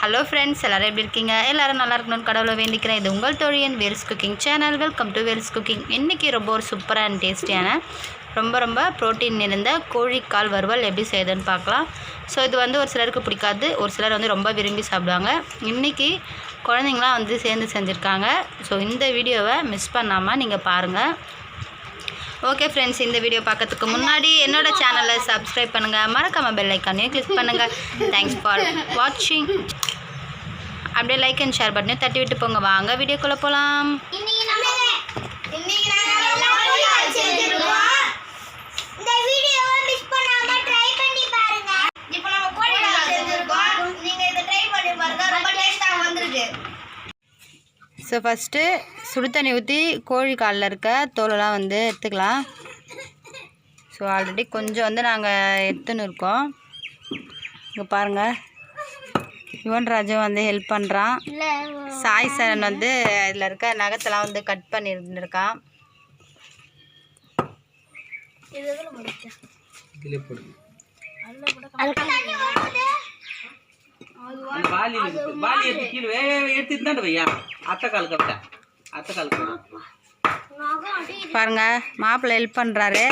Hello friends எல்லோரும் எப்படி இருக்கீங்க? எல்லோரும் நல்லா இருக்கணும்னு கடவுளை வேண்டிக்கிறேன். இது உங்கள் தோழியன் Vels cooking channel welcome to Vels cooking இன்றைக்கி ரொம்ப ஒரு சூப்பராக அண்ட் டேஸ்டியான ரொம்ப ரொம்ப ப்ரோட்டீன் நிறைந்த கோழிக்கால் வறுவல் எப்படி செய்யுதுன்னு பார்க்கலாம். ஸோ இது வந்து ஒரு சிலருக்கு பிடிக்காது. ஒரு சிலர் வந்து ரொம்ப விரும்பி சாப்பிடுவாங்க. இன்றைக்கி குழந்தைங்களாம் வந்து சேர்ந்து செஞ்சுருக்காங்க. ஸோ இந்த வீடியோவை மிஸ் பண்ணாமல் நீங்கள் பாருங்கள் ஓகே ஃப்ரெண்ட்ஸ் இந்த வீடியோ பார்க்கறதுக்கு முன்னாடி என்னோட சேனலை சப்ஸ்கிரைப் பண்ணுங்கள் மறக்காமல் பெல் ஐக்கானையும் கிளிக் பண்ணுங்கள் தேங்க்ஸ் ஃபார் வாட்சிங் அப்படியே லைக் அண்ட் ஷேர் பட்டனையும் தட்டி விட்டு போங்க. வாங்க வீடியோக்குள்ளே போகலாம் இன்னைக்கு நம்ம இன்னைக்கு நாங்க கோழிக்கால் செஞ்சிருக்கோம்? இந்த வீடியோவை மிஸ் பண்ணாம ட்ரை பண்ணி பாருங்க. இப்போ நம்ம கோழிக்கால் செஞ்சிருக்கோம். நீங்க இதை ட்ரை பண்ணி பாருங்க. ரொம்ப டேஸ்டா வந்திருக்கு. ஸோ ஃபஸ்ட்டு சுடு தண்ணி ஊற்றி கோழி காலில் இருக்க தோலெல்லாம் வந்து எடுத்துக்கலாம். ஸோ ஆல்ரெடி கொஞ்சம் வந்து நாங்கள் எடுத்துன்னு இருக்கோம். இங்கே பாருங்கள் யுவன் ராஜும் வந்து ஹெல்ப் பண்ணுறான் சாய் சரண் வந்து இதில் இருக்க நகத்தெல்லாம் வந்து கட் எடுத்துட்டு தான் வையா அத்தை கால் கவிட்டா பாருங்க மாப்பிள்ளை ஹெல்ப் பண்ணுறாரு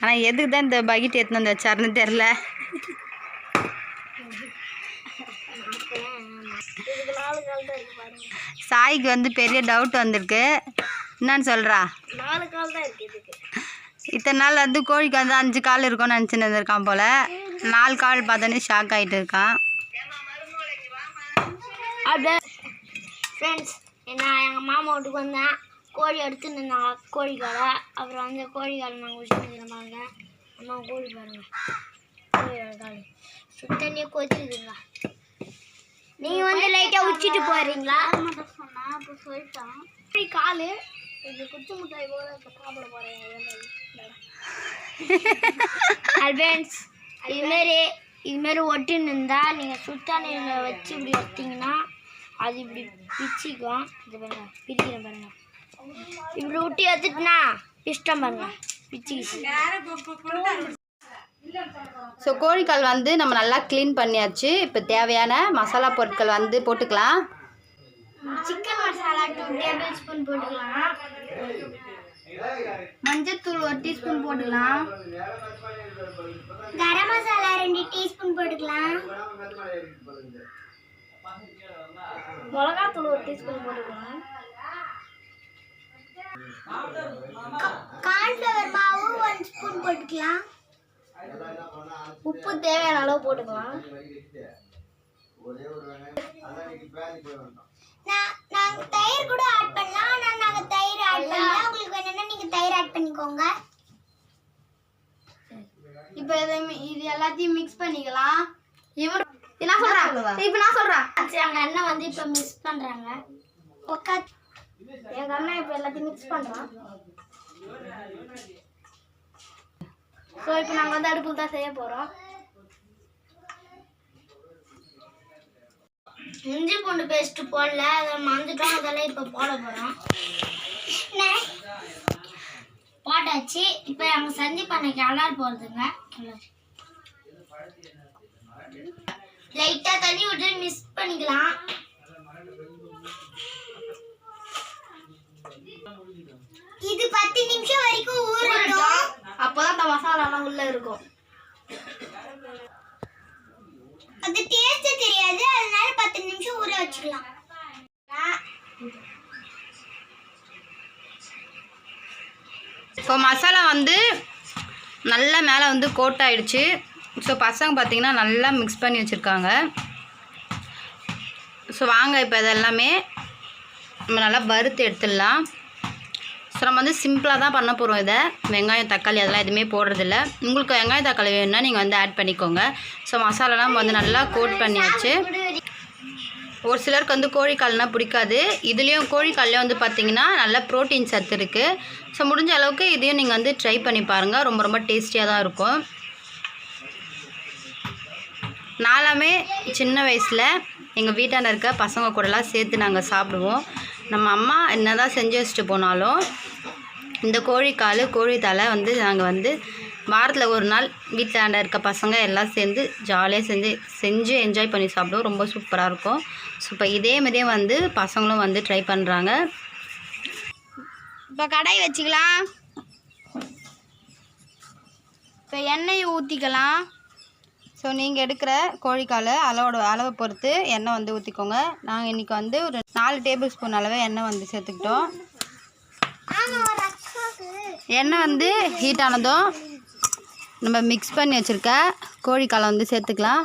ஆனால் எதுக்கு தான் இந்த பக்கெட் எடுத்துன்னு வந்து வச்சாருன்னு தெரில சாய்க்கு வந்து பெரிய டவுட் வந்திருக்கு. என்னன்னு சொல்கிறா இத்தனை நாள் வந்து கோழிக்கு வந்து அஞ்சு கால் இருக்கும்னு நினச்சின்னு இருந்திருக்கான் போல். நாலு கால் பார்த்தோன்னே ஷாக் ஆகிட்டு இருக்கான். அப்படியே ஃப்ரெண்ட்ஸ் நான் எங்கள் மாமா வீட்டுக்கு வந்தேன் கோழி எடுத்து நின்னாங்க கோழிக்காலை அப்புறம் வந்து கோழிக்காலை நாங்கள் வச்சுருந்தோம் பாருங்க அம்மா கோழி பாருங்க. கோழியோட கால். சுத்தண்ணியே கொதிக்குதுங்க நீங்கள் வந்து லைட்டாக உச்சிட்டு போயிடுறீங்களா சொன்னா. அப்போ சொல்லிட்டான். கோழி கால். இது குச்சி முட்டாய் போல சாப்பிட போகிறேன் ஃப்ரெண்ட்ஸ் இதுமாரி இதுமாரி ஒட்டின்னு இருந்தால் நீங்கள் சுத்தானியில் வச்சு இப்படி எடுத்தீங்கன்னா அது இப்படி பிச்சிக்கும். இது பாருங்க பிரிக்கிறேன் பாருங்க. இப்படி விட்டு எடுத்துட்டுனா இஷ்டம் பாருங்க பிச்சிக்கிச்சு. ஸோ கோழிக்கால் வந்து நம்ம நல்லா க்ளீன் பண்ணியாச்சு. இப்போ தேவையான மசாலா பொருட்கள் வந்து போட்டுக்கலாம். Chicken masala two tablespoon போட்டுக்கலாம். மஞ்சத்தூள் ஒரு டீஸ்பூன் போட்டுக்கலாம். கரம் மசாலா ரெண்டு டீஸ்பூன் போட்டுக்கலாம். மிளகாத்தூள் ஒரு டீஸ்பூன் போட்டுக்கலாம் கார்ன்ஃப்ளவர் மாவு ஒன் ஸ்பூன் போட்டுக்கலாம். உப்பு தேவையான அளவு போட்டுக்கலாம். நாங்க தயிர் கூட ஆட் பண்ணலாம். ஆனா நாங்க தயிர் ஆட் பண்ணல. உங்களுக்கு வேணும்னா நீங்க தயிர் ஆட் பண்ணிக்கோங்க. இப்போ இது எல்லாத்தையும் மிக்ஸ் பண்ணிக்கலாம். இவர் நான் சொல்றேன். இப்போ நான் சொல்றேன். எங்க அண்ணன் வந்து இப்போ மிக்ஸ் பண்றாங்க. உக்கா எங்க அண்ணன் இப்போ எல்லாத்தையும் மிக்ஸ் பண்றான். ஸோ இப்போ நாங்கள் வந்து அடுப்பில் தான் செய்ய போகிறோம் இஞ்சி பூண்டு பேஸ்ட் போடல. அதை மறந்துட்டோம் அதெல்லாம் இப்போ போட போகிறோம் போட்டாச்சு. இப்போ எங்கள் சந்தீப் அன்னைக்கு அலார் போடுறதுங்க. லைட்டாக தண்ணி விட்டு மிக்ஸ் பண்ணிக்கலாம். இது பத்து நிமிஷம் வரைக்கும் ஊறட்டும். அப்போதான் அந்த மசாலாலாம் உள்ள இருக்கும். அது டேஸ்ட் தெரியாது அதனால பத்து நிமிஷம் ஊற வச்சுக்கலாம். ஸோ மசாலா வந்து நல்லா மேலே வந்து கோட் ஆயிடுச்சு ஸோ பசங்க பார்த்திங்கன்னா நல்லா மிக்ஸ் பண்ணி வச்சுருக்காங்க. ஸோ வாங்க இப்போ இதெல்லாமே நம்ம நல்லா வறுத்து எடுத்துடலாம். ஸோ நம்ம வந்து சிம்பிளாக தான் பண்ண போகிறோம் இதை. வெங்காயம் தக்காளி அதெல்லாம் எதுவுமே போடுறதில்ல. உங்களுக்கு வெங்காயம் தக்காளி வேணும்னா நீங்கள் வந்து ஆட் பண்ணிக்கோங்க. ஸோ மசாலாலாம் வந்து நல்லா கோட் பண்ணியாச்சு. ஒரு சிலருக்கு வந்து கோழிக்கால்னா பிடிக்காது. இதுலேயும் கோழிக்கால்லையும் வந்து பார்த்திங்கன்னா நல்ல ப்ரோட்டீன் சத்து இருக்குது ஸோ முடிஞ்ச அளவுக்கு இதையும் நீங்கள் வந்து ட்ரை பண்ணி பாருங்கள் ரொம்ப ரொம்ப டேஸ்டியாக தான் இருக்கும். நாலாமே சின்ன வயசில் எங்கள் வீட்டாண்ட இருக்க பசங்க கூடலாம் சேர்த்து நாங்கள் சாப்பிடுவோம். நம்ம அம்மா என்ன தான் செஞ்சு வச்சுட்டு போனாலும் இந்த கோழிக்கால் கோழி தலை வந்து நாங்கள் வந்து வாரத்தில் ஒரு நாள் வீட்டாண்ட இருக்க பசங்க எல்லாம் சேர்ந்து ஜாலியாக செஞ்சு செஞ்சு என்ஜாய் பண்ணி சாப்பிடுவோம். ரொம்ப சூப்பராக இருக்கும். ஸோ இப்போ இதே மாதிரியே வந்து பசங்களும் வந்து ட்ரை பண்ணுறாங்க இப்போ கடாய் வச்சுக்கலாம். இப்போ எண்ணெயை ஊற்றிக்கலாம் ஸோ நீங்கள் எடுக்கிற கோழிக்கால் அளவோட அளவை பொறுத்து எண்ணெய் வந்து ஊற்றிக்கோங்க நாங்கள் இன்றைக்கி வந்து ஒரு நாலு டேபிள் ஸ்பூன் அளவு எண்ணெய் வந்து சேர்த்துக்கிட்டோம். எண்ணெய் வந்து ஹீட் ஆனதும் நம்ம மிக்ஸ் பண்ணி வச்சுருக்க கோழிக்காலை வந்து சேர்த்துக்கலாம்.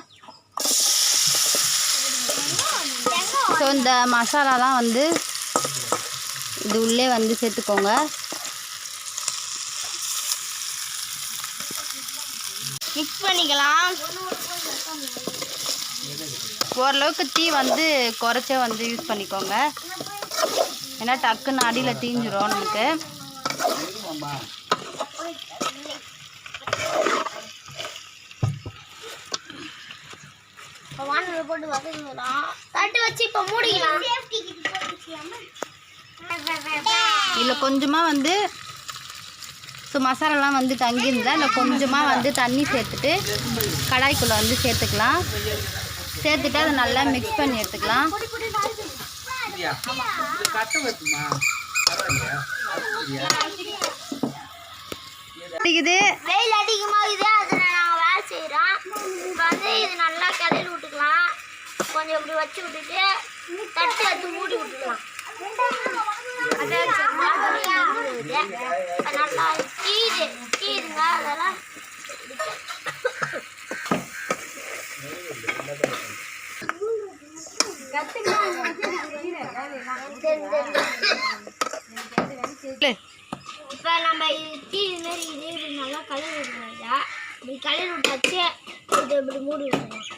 ஸோ இந்த மசாலாலாம் வந்து இது உள்ளே வந்து சேர்த்துக்கோங்க. மிக்ஸ் பண்ணிக்கலாம். ஓரளவுக்கு தீ வந்து குறைச்சே வந்து யூஸ் பண்ணிக்கோங்க. ஏன்னா டக்குன்னு அடியில் தீஞ்சிரும் நமக்கு. போட்டு தட்டு வச்சு இப்போ மூடிக்கலாம். இதில் கொஞ்சமாக வந்து ஸோ மசாலாலாம் வந்து தங்கியிருந்தால் இல்லை கொஞ்சமாக வந்து தண்ணி சேர்த்துட்டு கடாய்க்குள்ளே வந்து சேர்த்துக்கலாம். சேர்த்துட்டு அதை நல்லா மிக்ஸ் பண்ணி எடுத்துக்கலாம். அடிக்குது. வெயில் அதிகமாகுது அதில் நாங்கள் வேலை செய்கிறோம் இப்போ வந்து இது நல்லா கதையில் விட்டுக்கலாம். கொஞ்சம் இப்படி வச்சு விட்டுட்டு தட்டு வச்சு மூடி விட்டுக்கலாம். நல்லா கீது கீதுங்க அதெல்லாம் இப்போ நம்ம இது டீ மாதிரி இதே இப்படி நல்லா கலர் விட்டுருந்தா இப்படி கலரி விட்டாச்சு இது இப்படி மூடி விட்டுருவோம்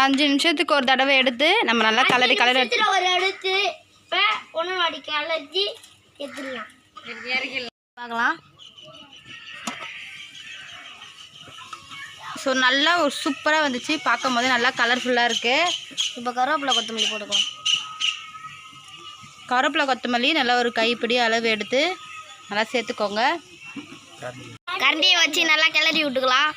அஞ்சு நிமிஷத்துக்கு ஒரு தடவை எடுத்து நம்ம நல்லா கலரி கலர் எடுத்து ஒரு எடுத்து வாடி கலர்ச்சி எடுத்துடலாம் பார்க்கலாம். ஸோ நல்லா ஒரு சூப்பராக வந்துச்சு. பார்க்கும் போது நல்லா கலர்ஃபுல்லாக இருக்குது இப்போ கருவேப்பிலை கொத்தமல்லி போட்டுக்கலாம். கருவேப்பிலை கொத்தமல்லி நல்லா ஒரு கைப்பிடி அளவு எடுத்து நல்லா சேர்த்துக்கோங்க. கரண்டியை வச்சு நல்லா கிளறி விட்டுக்கலாம்.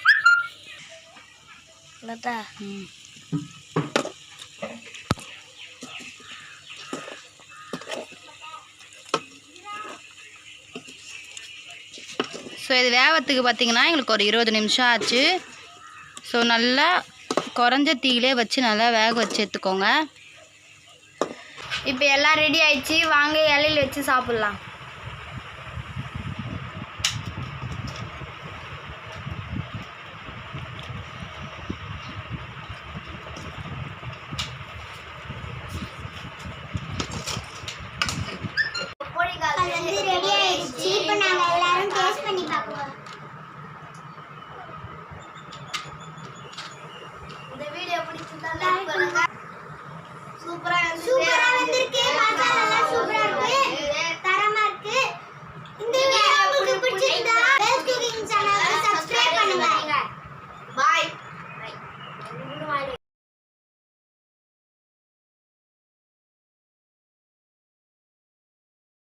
ஸோ இது வேகத்துக்கு பார்த்தீங்கன்னா எங்களுக்கு ஒரு இருபது நிமிஷம் ஆச்சு. ஸோ நல்லா குறைஞ்ச தீயிலே வச்சு நல்லா வேக வச்சு எடுத்துக்கோங்க. இப்போ எல்லாம் ரெடி ஆயிடுச்சு. வாங்க இலையில வச்சு சாப்பிட்லாம்.